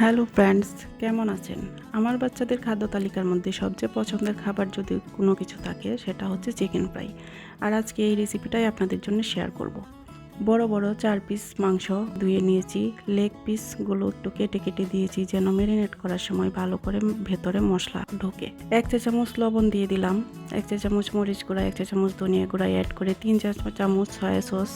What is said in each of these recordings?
Hello friends, কেমন আছেন? আমার বাচ্চাদের খাদ্য তালিকার মধ্যে সবচেয়ে পছন্দের খাবার যদি কোনো কিছু থাকে, সেটা হচ্ছে চিকেন ফ্রাই। আর আজকে এই রেসিপিটাই আপনাদের জন্য শেয়ার করব। বড় বড় চার পিস মাংস ধুয়ে নিয়েছি, লেগ পিসগুলো একটু কেটে কেটে দিয়েছি যেন ম্যারিনেট করার সময় ভালো করে ভেতরে মশলা ঢোকে। এক চা চামচ লবণ দিয়ে দিলাম, এক চা চামচ মরিচ গুঁড়া, এক চা চামচ ধনিয়া গুঁড়া অ্যাড করে তিন চা চামচ সয়া সস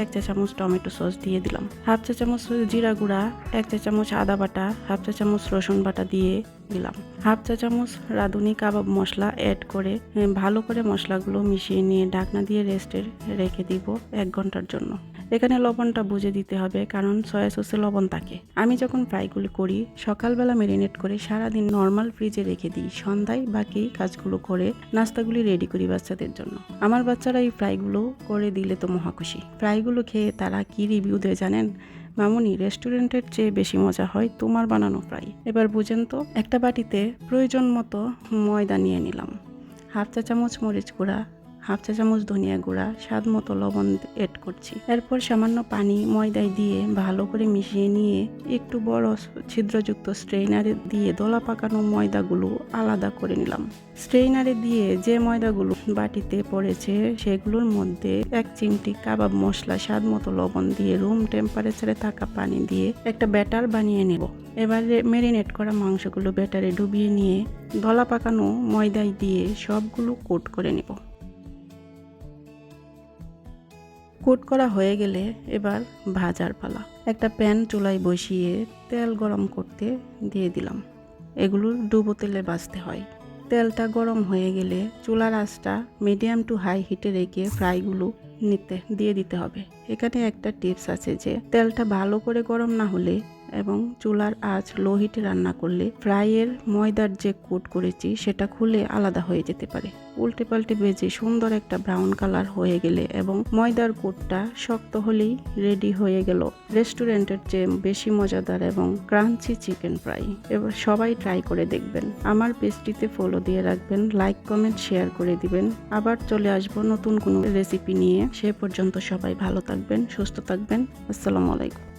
এক চা চামচ টমেটো সস দিয়ে দিলাম। হাফ চা চামচ জিরা গুঁড়া, এক চা চামচ আদা বাটা, হাফ চা চামচ রসুন বাটা দিয়ে দিলাম। হাফ চা চামচ রাঁধুনি কাবাব মশলা অ্যাড করে ভালো করে মশলাগুলো মিশিয়ে নিয়ে ঢাকনা দিয়ে রেস্টে রেখে দিব এক ঘণ্টার জন্য। এখানে লবণটা বুঝে দিতে হবে, কারণ সয়া সসে লবণ থাকে। আমি যখন ফ্রাইগুলো করি, সকালবেলা মেরিনেট করে সারাদিন নর্মাল ফ্রিজে রেখে দিই। সন্ধ্যায় বাকি কাজগুলো করে নাস্তাগুলি রেডি করি বাচ্চাদের জন্য। আমার বাচ্চারা এই ফ্রাইগুলো করে দিলে তো মহাখুশি ফ্রাইগুলো খেয়ে তারা কি রিভিউ দেয় জানেন? মামুনি, রেস্টুরেন্টের চেয়ে বেশি মজা হয় তোমার বানানো ফ্রাই। এবার বুঝেন তো, একটা বাটিতে প্রয়োজন মতো ময়দা নিয়ে নিলাম। হাফ চা চামচ মরিচ গুঁড়া হাফ চা চামচ ধনিয়া গুঁড়া, স্বাদ মতো লবণ এড করছি। এরপর সামান্য পানি, ময়দায় দিয়ে ভালো করে মিশিয়ে নিয়ে একটু বড় ছিদ্রযুক্ত স্ট্রেইনারে দিয়ে দলা পাকানো ময়দাগুলো আলাদা করে নিলাম। স্ট্রেইনারে দিয়ে যে ময়দাগুলো বাটিতে পড়েছে, সেগুলোর মধ্যে এক চিমটি কাবাব মশলা, স্বাদ মতো লবণ দিয়ে রুম টেম্পারেচারে থাকা পানি দিয়ে একটা ব্যাটার বানিয়ে নেব। এবারে মেরিনেট করা মাংসগুলো ব্যাটারে ডুবিয়ে নিয়ে দলা পাকানো ময়দায় দিয়ে সবগুলো কোট করে নেব। কোট করা হয়ে গেলে এবার ভাজার পালা। একটা প্যান চুলায় বসিয়ে তেল গরম করতে দিয়ে দিলাম। এগুলো ডুবো তেলে ভাজতে হয়। তেলটা গরম হয়ে গেলে চুলার আঁচটা মিডিয়াম টু হাই হিটে রেখে ফ্রাইগুলো নিতে, দিয়ে দিতে হবে। এখানে একটা টিপস আছে যে, তেলটা ভালো করে গরম না হলে এবং চুলার আঁচ লো হিটে রান্না করলে ফ্রাইয়ের ময়দার যে কোট করেছি, সেটা খুলে আলাদা হয়ে যেতে পারে। উল্টে পাল্টে ভেজে সুন্দর একটা ব্রাউন কালার হয়ে গেলে এবং ময়দার কোটটা শক্ত হলেই রেডি হয়ে গেল। রেস্টুরেন্টের চেয়ে বেশি মজাদার এবং ক্রাঞ্চি চিকেন ফ্রাই। এবার সবাই ট্রাই করে দেখবেন। আমার পেজটিতে ফলো দিয়ে রাখবেন, লাইক, কমেন্ট, শেয়ার করে দিবেন। আবার চলে আসব নতুন কোনো রেসিপি নিয়ে। সে পর্যন্ত সবাই ভালো থাকবেন, সুস্থ থাকবেন। আসসালামু আলাইকুম।